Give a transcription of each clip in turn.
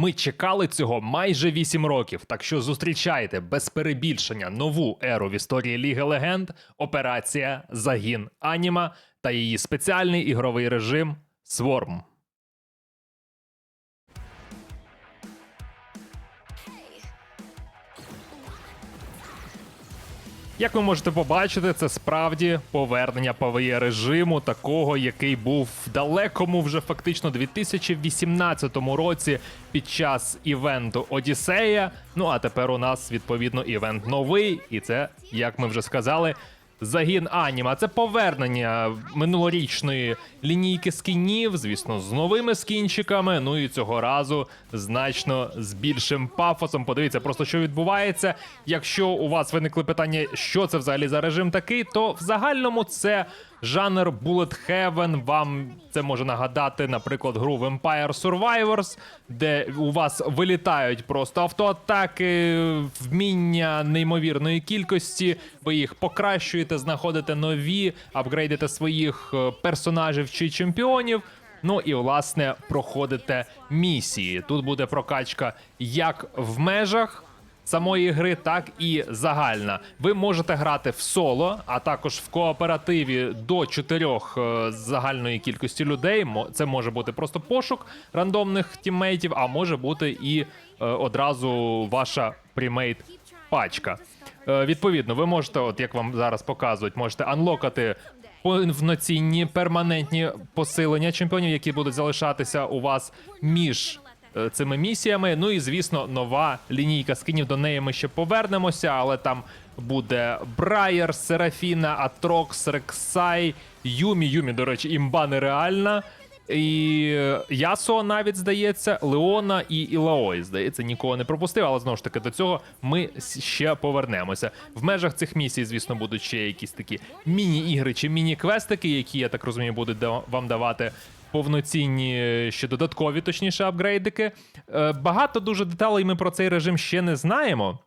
Ми чекали цього майже 8 років. Так що зустрічайте без перебільшення нову еру в історії Ліги Легенд, операція Загін Аніма та її спеціальний ігровий режим Сворм. Як ви можете побачити, це справді повернення ПВЄ режиму, такого, який був в далекому вже фактично 2018 році під час івенту Одіссея. Ну а тепер у нас відповідно івент новий, і це, як ми вже сказали, Загін Аніма це повернення минулорічної лінійки скінів, звісно, з новими скінчиками. Ну і цього разу значно з більшим пафосом. Подивіться, просто що відбувається. Якщо у вас виникли питання, що це взагалі за режим такий, то в загальному це жанр Bullet Heaven. Вам це може нагадати, наприклад, гру Vampire Survivors, де у вас вилітають просто автоатаки, вміння неймовірної кількості. Ви їх покращуєте, знаходите нові, апгрейдите своїх е, персонажів чи чемпіонів. Ну і власне проходите місії. Тут буде прокачка як в межах самої гри, так і загальна. Ви можете грати в соло, а також в кооперативі до чотирьох е, загальної кількості людей. Це може бути просто пошук рандомних тіммейтів, а може бути і е, одразу ваша прімейт пачка. Е, Відповідно, ви можете, от як вам зараз показують, можете анлокати повноцінні перманентні посилення чемпіонів, які будуть залишатися у вас між цими місіями. Ну і звісно, нова лінійка скинів. До неї ми ще повернемося, але там буде Брайер, Серафіна, Атрокс, Рексай, Юмі. Юмі, до речі, імба нереальна. І е, Ясо навіть здається, Леона і Ілаой, здається, нікого не пропустив, але знову ж таки до цього ми ще повернемося. В межах цих місій, звісно, будуть ще якісь такі міні-ігри чи міні-квестики, які, я так розумію, будуть вам давати. Повноцінні е, ще додаткові, точніше, апгрейдики. Е, Багато дуже деталей ми про цей режим ще не знаємо.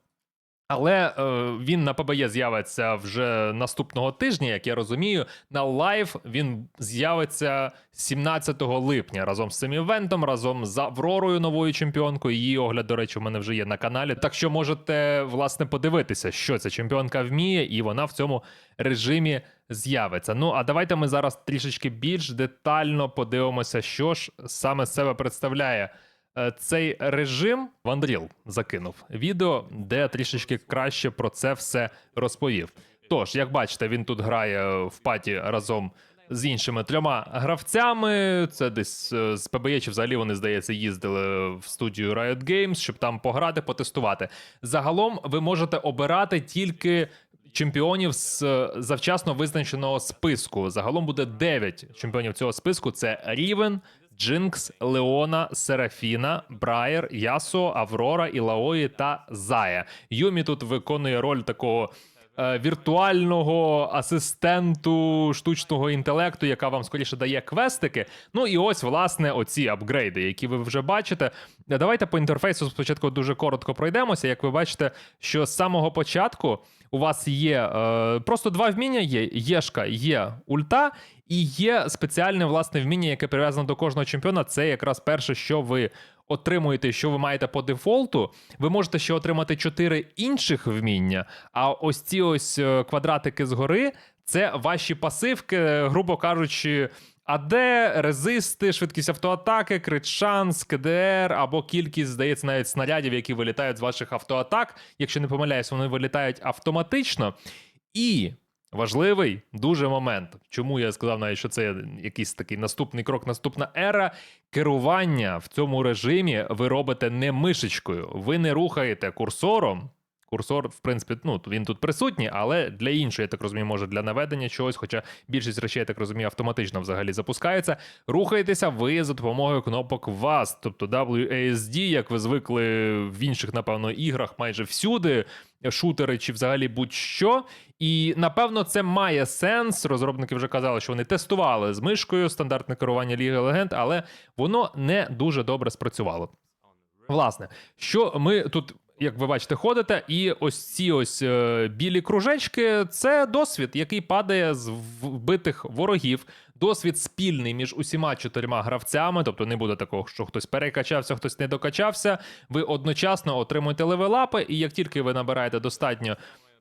Але е, він на ПБЄ з'явиться вже наступного тижня, як я розумію. На лайв він з'явиться 17 липня разом з цим івентом, разом з Авророю, новою чемпіонкою. Її огляд, до речі, у мене вже є на каналі. Так що можете власне подивитися, що ця чемпіонка вміє, і вона в цьому режимі з'явиться. Ну а давайте ми зараз трішечки більш детально подивимося, що ж саме себе представляє. Е, Цей режим Вандріл закинув відео, де трішечки краще про це все розповів. Тож, як бачите, він тут грає в паті разом з іншими трьома гравцями. Це десь е, з ПБЄ, чи взагалі вони, здається, їздили в студію Riot Games, щоб там пограти, потестувати. Загалом ви можете обирати тільки. Чемпіонів з е, завчасно визначеного списку. Загалом буде 9 чемпіонів цього списку: це Рівен, Джинкс, Леона, Серафіна, Брайер, Ясо, Аврора, Ілаої та Зая. Юмі тут виконує роль такого. Е, Віртуального асистенту штучного інтелекту, яка вам скоріше дає квестики. Ну і ось, власне, оці апгрейди, які ви вже бачите. Давайте по інтерфейсу спочатку дуже коротко пройдемося. Як ви бачите, що з самого початку у вас є е, просто два вміння: є єшка, є ульта, і є спеціальне власне вміння, яке прив'язано до кожного чемпіона. Це якраз перше, що ви отримуєте, що ви маєте по дефолту. Ви можете ще отримати чотири інших вміння. А ось ці ось е, квадратики згори це ваші пасивки, грубо кажучи. АД, резисти, швидкість автоатаки, крит шанс, КДР або кількість, здається, навіть снарядів, які вилітають з ваших автоатак. Якщо не помиляюсь, вони вилітають автоматично. І важливий дуже момент. Чому я сказав навіть, що це якийсь такий наступний крок, наступна ера. Керування в цьому режимі ви робите не мишечкою, ви не рухаєте курсором. Курсор, в принципі, ну він тут присутній, але для іншої, я так розумію, може для наведення чогось, хоча більшість речей, я так розумію, автоматично взагалі запускається. Рухаєтеся ви за допомогою кнопок VASD, тобто WASD, як ви звикли в інших, напевно, іграх майже всюди, шутери чи взагалі будь-що. І напевно це має сенс. Розробники вже казали, що вони тестували з мишкою стандартне керування Ліги Легенд, але воно не дуже добре спрацювало. Власне, що ми тут, як ви бачите, ходите, і ось ці ось е, білі кружечки це досвід, який падає з вбитих ворогів. Досвід спільний між усіма чотирма гравцями, тобто не буде такого, що хтось перекачався, хтось не докачався. Ви одночасно отримуєте левелапи, і як тільки ви набираєте достатньо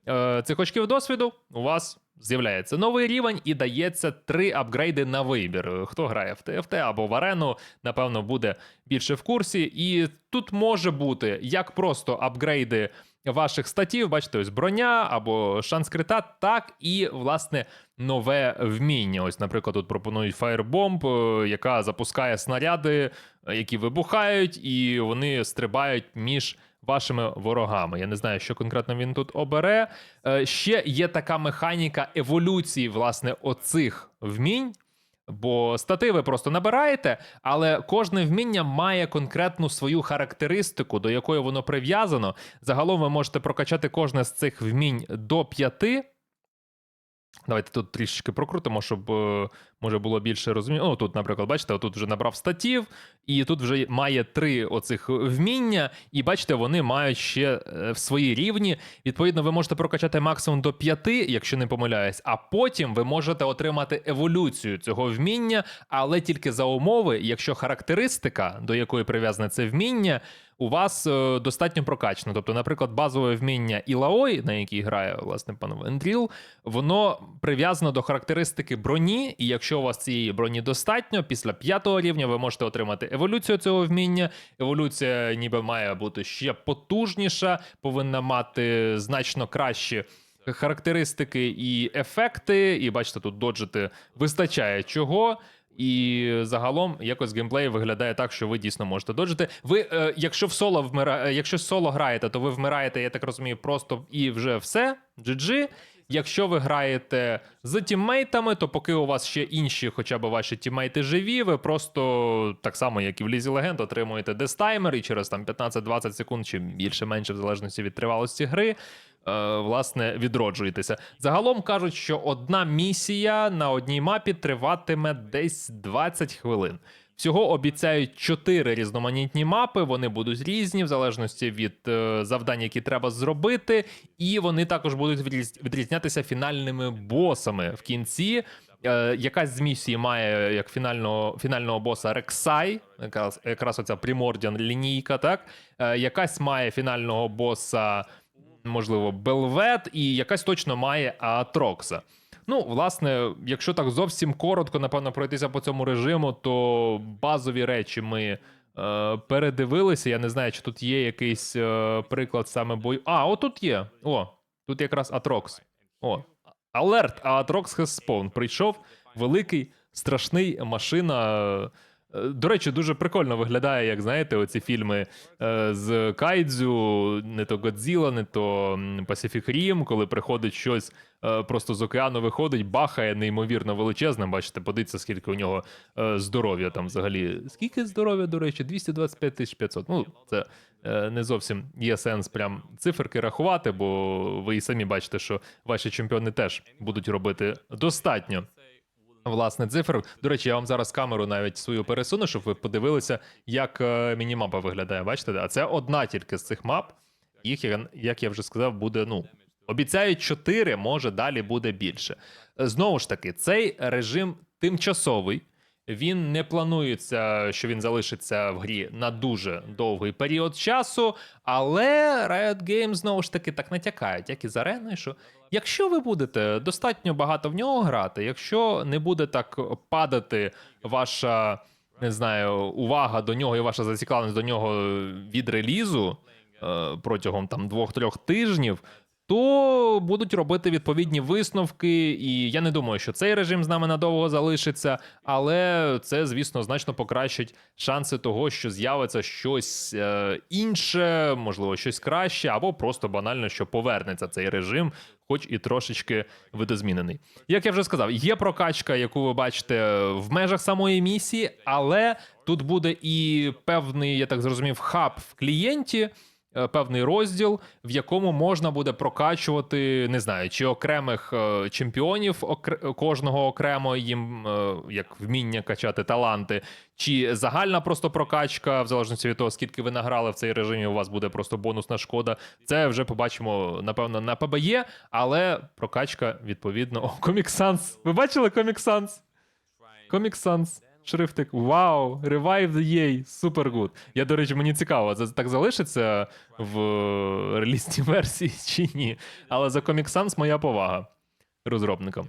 е, цих очків досвіду, у вас з'являється новий рівень і дається три апгрейди на вибір. Хто грає в ТФТ або в арену, напевно, буде більше в курсі. І тут може бути як просто апгрейди ваших статів, бачите, ось броня або шанс крита, так і власне нове вміння. Ось, наприклад, тут пропонують Firebomb, е, яка запускає снаряди, е, які вибухають, і вони стрибають між вашими ворогами. Я не знаю, що конкретно він тут обере. Е, Ще є така механіка еволюції, власне, оцих вмінь. Бо стати ви просто набираєте, але кожне вміння має конкретну свою характеристику, до якої воно прив'язано. Загалом ви можете прокачати кожне з цих вмінь до п'яти. Давайте тут трішечки прокрутимо, щоб е, може було більше розуміння. Ну, тут, наприклад, бачите, тут вже набрав статів, і тут вже має три оцих вміння, і бачите, вони мають ще е, в свої рівні. Відповідно, ви можете прокачати максимум до п'яти, якщо не помиляюсь, а потім ви можете отримати еволюцію цього вміння, але тільки за умови, якщо характеристика, до якої прив'язане це вміння, у вас е, достатньо прокачано. Тобто, наприклад, базове вміння Ілаой, на якій грає власне пан Вендріл, воно прив'язано до характеристики броні, і якщо у вас цієї броні достатньо, після п'ятого рівня ви можете отримати еволюцію цього вміння. Еволюція ніби має бути ще потужніша, повинна мати значно кращі. Характеристики і ефекти, і бачите, тут доджити вистачає чого. І загалом якось геймплей виглядає так, що ви дійсно можете доджити. Ви, е, якщо в соло вмира... е, якщо соло граєте, то ви вмираєте, я так розумію, просто і вже все. GG. Якщо ви граєте з тіммейтами, то поки у вас ще інші, хоча б ваші тіммейти живі, ви просто так само, як і в Лізі Легенд, отримуєте дестаймер, і через там 15-20 секунд чи більше менше, в залежності від тривалості гри. Е, Власне, відроджуєтеся. Загалом кажуть, що одна місія на одній мапі триватиме десь 20 хвилин. Всього обіцяють чотири різноманітні мапи. Вони будуть різні в залежності від е, завдань, які треба зробити, і вони також будуть відріз- відрізнятися фінальними босами в кінці. Е, якась з місії має як фінального фінального боса Рексай, якраз, якраз оця Примордіан лінійка, так е, якась має фінального боса, можливо, Белвет, і якась точно має Атрокса. Ну, власне, якщо так зовсім коротко, напевно, пройтися по цьому режиму, то базові речі ми е, передивилися. Я не знаю, чи тут є якийсь е, приклад саме бою. А, отут є. О, тут якраз Атрокс. О, алерт, а Атрокс spawned. Прийшов великий, страшний машина. Е, До речі, дуже прикольно виглядає, як знаєте, оці фільми е, з Кайдзю, не то Годзіла, не то Pacific Rim, коли приходить щось е, просто з океану виходить, бахає неймовірно величезне. Бачите, подивіться, скільки у нього здоров'я там взагалі. Скільки здоров'я, до речі, 225 тисяч 500. Ну, це не зовсім є сенс прям циферки рахувати, бо ви і самі бачите, що ваші чемпіони теж будуть робити достатньо. Власне, цифр. До речі, я вам зараз камеру навіть свою пересуну, щоб ви подивилися, як е, мінімапа виглядає. Бачите? А це одна тільки з цих мап. Їх, як я вже сказав, буде ну. Обіцяють 4, може далі буде більше. Е, Знову ж таки, цей режим тимчасовий. Він не планується, що він залишиться в грі на дуже довгий період часу, але Riot Games знову ж таки так натякають, як і з ареною, що якщо ви будете достатньо багато в нього грати, якщо не буде так падати ваша не знаю, увага до нього і ваша зацікавленість до нього від релізу е, протягом там двох-трьох тижнів, то будуть робити відповідні висновки. І я не думаю, що цей режим з нами надовго залишиться, але це, звісно, значно покращить шанси того, що з'явиться щось е, інше, можливо, щось краще, або просто банально, що повернеться цей режим, хоч і трошечки видозмінений. Як я вже сказав, є прокачка, яку ви бачите в межах самої місії, але тут буде і певний, я так зрозумів, хаб в клієнті певний розділ, в якому можна буде прокачувати, не знаю, чи окремих е, чемпіонів кожного окремо їм е, як вміння качати таланти, чи загальна просто прокачка, в залежності від того, скільки ви награли в цей режимі, у вас буде просто бонусна шкода. Це вже побачимо, напевно, на ПБЄ, але прокачка відповідно. О, Comic Sans. Ви бачили Comic Sans? Comic Sans, шрифтик. Вау! Revive the EA, супер гуд. Я, до речі, мені цікаво, це так залишиться в релізній версії чи ні. Але за Comic Sans моя повага розробникам.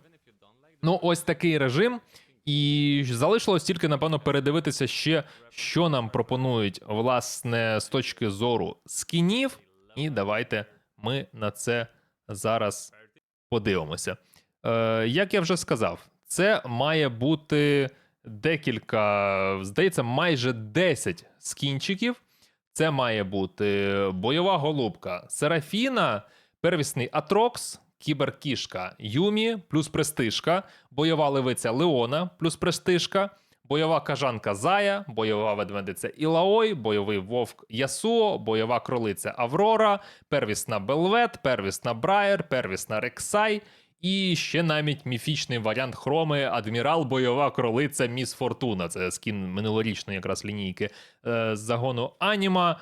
Ну, ось такий режим. І залишилось тільки, напевно, передивитися ще, що нам пропонують, власне, з точки зору скінів. І давайте ми на це зараз подивимося. Е, як я вже сказав, це має бути декілька, здається, майже 10 скінчиків. Це має бути бойова голубка Серафіна, первісний Атрокс, кіберкішка Юмі, плюс престижка, бойова левиця Леона, плюс престижка, бойова кажанка Зая, бойова ведмедиця Ілаой, бойовий вовк Ясуо, бойова кролиця Аврора, первісна Белвет, первісна Брайер, первісна Рексай. І ще навіть міфічний варіант хроми Адмірал Бойова кролиця Міс Фортуна. Це скін минулорічної якраз лінійки е, з загону Аніма.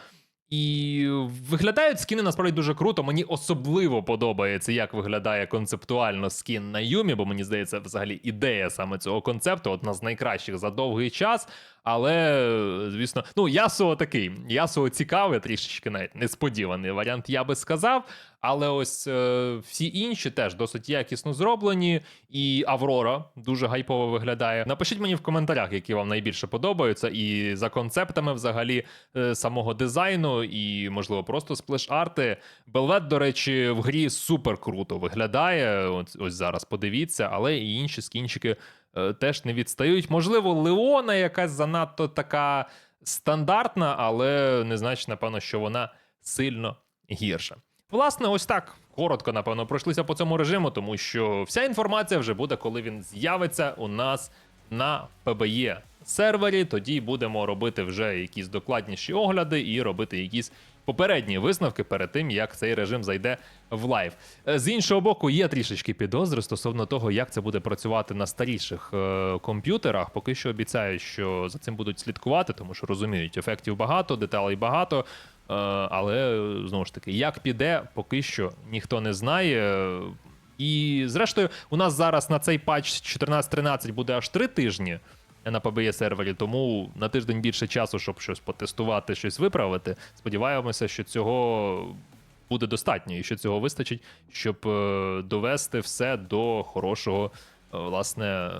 І виглядають скіни насправді дуже круто. Мені особливо подобається, як виглядає концептуально скін на Юмі, бо мені здається, взагалі ідея саме цього концепту одна з найкращих за довгий час. Але, звісно, ну Ясуо такий. Ясуо цікавий, трішечки навіть несподіваний варіант, я би сказав. Але ось е, всі інші теж досить якісно зроблені. І Аврора дуже гайпово виглядає. Напишіть мені в коментарях, які вам найбільше подобаються, і за концептами взагалі е, самого дизайну, і, можливо, просто сплеш-арти. Белвет, до речі, в грі супер круто виглядає. Ось, ось зараз подивіться, але і інші скінчики е, теж не відстають. Можливо, Леона якась занадто така стандартна, але не значить, напевно, що вона сильно гірша. Власне, ось так коротко, напевно, пройшлися по цьому режиму, тому що вся інформація вже буде, коли він з'явиться у нас на PBE сервері. Тоді будемо робити вже якісь докладніші огляди і робити якісь попередні висновки перед тим, як цей режим зайде в лайв. Е, З іншого боку, є трішечки підозри стосовно того, як це буде працювати на старіших е, комп'ютерах. Поки що обіцяють, що за цим будуть слідкувати, тому що розуміють, ефектів багато, деталей багато. Е, але знову ж таки, як піде, поки що ніхто не знає. І зрештою, у нас зараз на цей патч 14.13 буде аж три тижні на PBE сервері, тому на тиждень більше часу, щоб щось потестувати, щось виправити. Сподіваємося, що цього буде достатньо, і що цього вистачить, щоб е, довести все до хорошого, е, власне,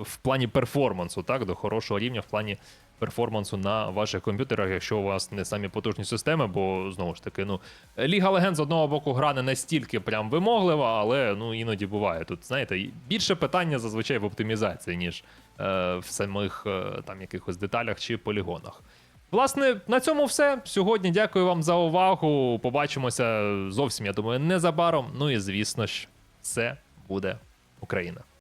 в плані перформансу, так, до хорошого рівня в плані перформансу на ваших комп'ютерах, якщо у вас не самі потужні системи, бо знову ж таки, ну Ліга Легенд з одного боку гра не настільки прям вимоглива, але ну іноді буває. Тут знаєте, більше питання зазвичай в оптимізації, ніж е, в самих е, там якихось деталях чи полігонах. Власне, на цьому все. Сьогодні дякую вам за увагу. Побачимося зовсім, я думаю, незабаром. Ну і звісно ж, все буде Україна.